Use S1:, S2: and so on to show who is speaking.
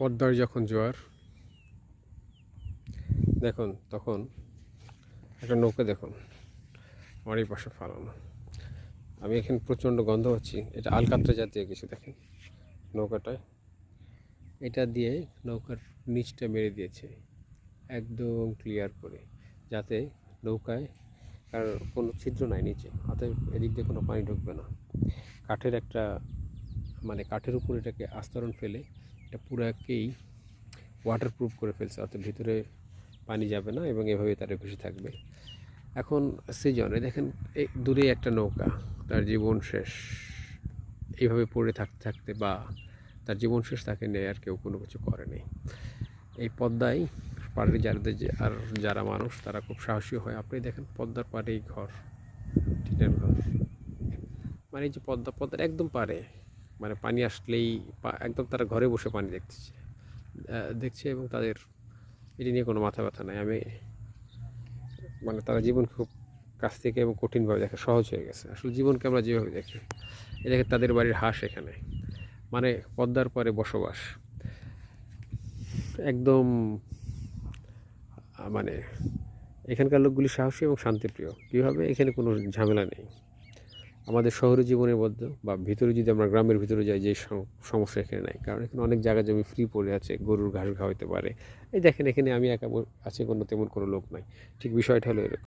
S1: পদ্মার যখন জোয়ার, দেখুন, তখন একটা নৌকা দেখুন আমার এই পাশে ফালানো। আমি এখানে প্রচণ্ড গন্ধ পাচ্ছি, এটা আলকাত্রা জাতীয় কিছু, দেখেন, নৌকাটায়। এটা দিয়ে নৌকার নিচটা মেরে দিয়েছে, একদম ক্লিয়ার করে, যাতে নৌকায় আর কোনো ছিদ্র নাই নিচে, অতএব এদিক দিয়ে কোনো পানি ঢুকবে না। কাঠের একটা মানে কাঠের উপর এটাকে আস্তরণ ফেলে এটা পুরাকেই ওয়াটারপ্রুফ করে ফেলছে, অর্থাৎ ভিতরে পানি যাবে না এবং এভাবে তারা ভেসে থাকবে। এখন সিজনে দেখেন দূরে একটা নৌকা, তার জীবন শেষ। এইভাবে পড়ে থাকতে থাকতে বা তার জীবন শেষ তাকে নেয় আর কেউ কোনো কিছু করেনি এই পদ্মায় পাড়ে যাদের আর যারা মানুষ, তারা খুব সাহসী হয়। আপনি দেখেন পদ্মার পাড়েই ঘর, টিনের ঘর। মানে এই যে পদ্মা, পদ্মার একদম পারে মানে পানি আসলেই একদম তারা ঘরে বসে পানি দেখতেছে। দেখছে এবং তাদের এটি নিয়ে কোনো মাথা ব্যথা নাই। আমি মানে তারা জীবন খুব কাছ থেকে এবং কঠিনভাবে দেখে, সহজ হয়ে গেছে। আসলে জীবনকে আমরা যেভাবে দেখি, এ দেখে তাদের বাড়ির হাঁস এখানে। মানে পদ্মার পরে বসবাস। একদম মানে এখানকার লোকগুলি সাহসী এবং শান্তিপ্রিয়। কীভাবে? এখানে কোনো ঝামেলা নেই। আমাদের শহরের জীবনের মধ্যে বা ভিতরে যদি আমরা গ্রামের ভিতরে যাই, যে সম- সমস্যা এখানে নাই। কারণ এখানে অনেক জায়গা জমি ফ্রি পড়ে আছে, গরুর ঘাস খাওয়াইতে পারে। এই দেখেন, এখানে আমি একা আছি কোনো তেমন কোনো লোক নাই। ঠিক বিষয়টা হলো এরকম।